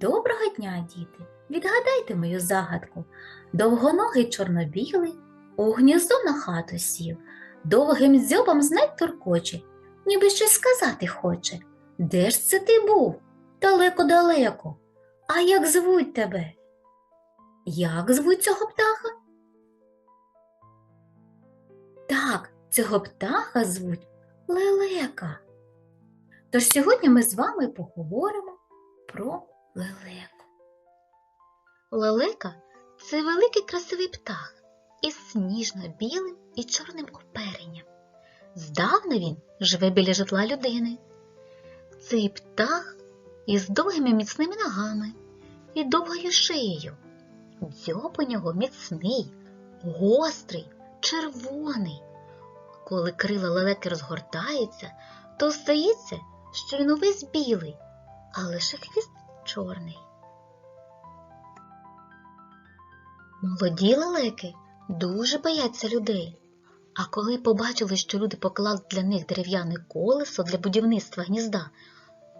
Доброго дня, діти! Відгадайте мою загадку. Довгоногий чорнобілий у гніздо на хату сів, довгим дзьобом знать туркоче, ніби щось сказати хоче. Де ж це ти був? Далеко-далеко. А як звуть тебе? Як звуть цього птаха? Так, цього птаха звуть лелека. Тож сьогодні ми з вами поговоримо про лелеку. Лелека це великий красивий птах із сніжно-білим і чорним оперенням. Здавна він живе біля житла людини. Цей птах із довгими міцними ногами і довгою шиєю. Дзьоб у нього міцний, гострий, червоний. Коли крила лелеки розгортаються, то здається, що він увесь білий, а лише хвіст чорний. Молоді лелеки дуже бояться людей. А коли побачили, що люди поклали для них дерев'яне колесо для будівництва гнізда,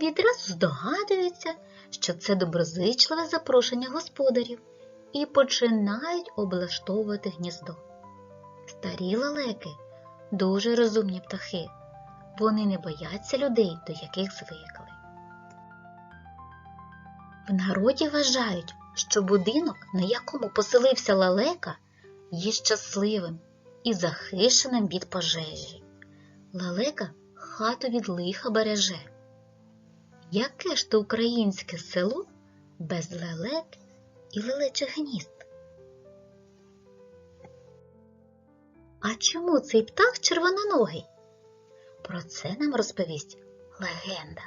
відразу здогадуються, що це доброзичливе запрошення господарів і починають облаштовувати гніздо. Старі лелеки дуже розумні птахи. Вони не бояться людей, до яких звикли. В народі вважають, що будинок, на якому поселився лелека, є щасливим і захищеним від пожежі. Лелека хату від лиха береже. Яке ж то українське село без лелек і лелечих гнізд? А чому цей птах червононогий? Про це нам розповість легенда.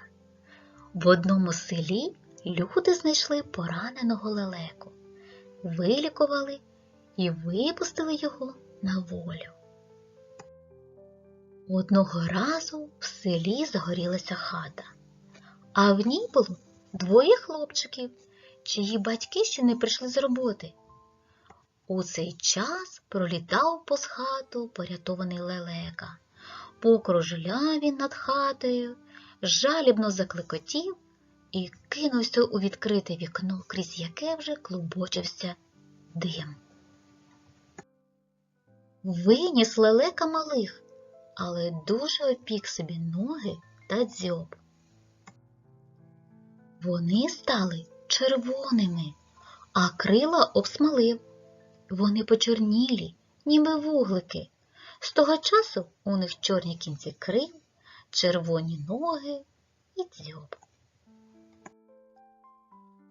В одному селі люди знайшли пораненого лелеку, вилікували і випустили його на волю. Одного разу в селі загорілася хата, а в ній було двоє хлопчиків, чиї батьки ще не прийшли з роботи. У цей час пролітав повз хату порятований лелека, покружляв він над хатою, жалібно заклекотів і кинувся у відкрите вікно, крізь яке вже клубочився дим. Виніс лелека малих, але дуже опік собі ноги та дзьоб. Вони стали червоними, а крила обсмалив. Вони почорнілі, ніби вуглики. З того часу у них чорні кінці крил, червоні ноги і дзьоб.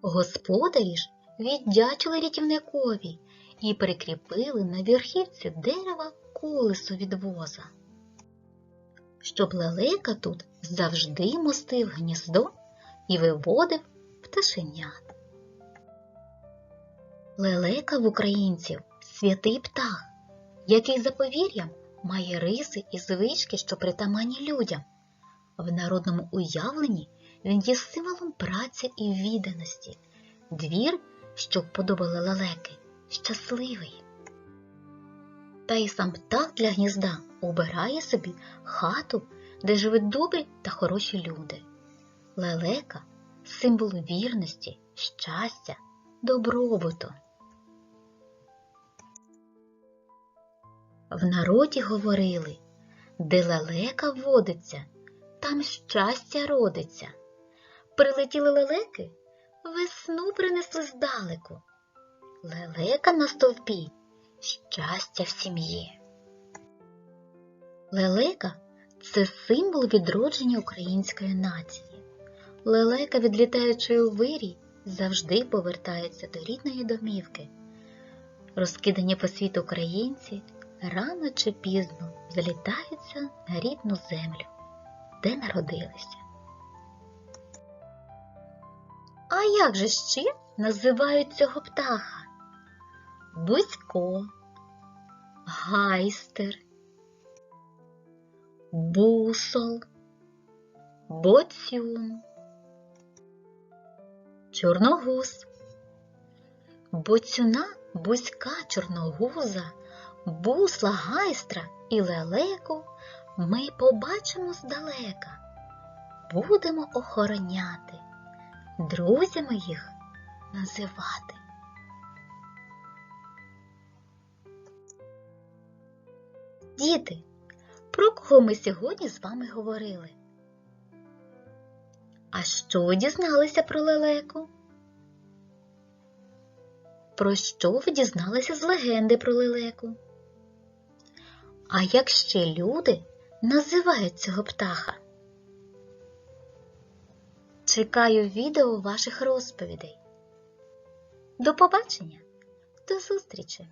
Господарі ж віддячили рятівникові і прикріпили на верхівці дерева колесо від воза. Щоб лелека тут завжди мостив гніздо і виводив пташенят. Лелека в українців святий птах, який за повір'ям має риси і звички, що притаманні людям. В народному уявленні він є символом праці і відданості. Двір, що вподобали лелеки, щасливий. Та й сам птах для гнізда обирає собі хату, де живуть добрі та хороші люди. Лелека символ вірності, щастя, добробуту. В народі говорили, де лелека водиться, там щастя родиться. Прилетіли лелеки, весну принесли здалеку. Лелека на стовпі щастя в сім'ї. Лелека це символ відродження української нації. Лелека, відлітаючи у вирій, завжди повертається до рідної домівки. Розкидані по світу українці рано чи пізно залітаються на рідну землю, де народилися. А як же ще називають цього птаха? Бузько, гайстер, бусол, боцюн, чорногуз, боцюна, бузька, чорногуза, бусла, гайстра і лелеку ми побачимо здалека, будемо охороняти друзями їх називати. Діти, про кого ми сьогодні з вами говорили? А що ви дізналися про лелеку? Про що ви дізналися з легенди про лелеку? А як ще люди називають цього птаха? Чекаю відео ваших розповідей. До побачення, до зустрічі!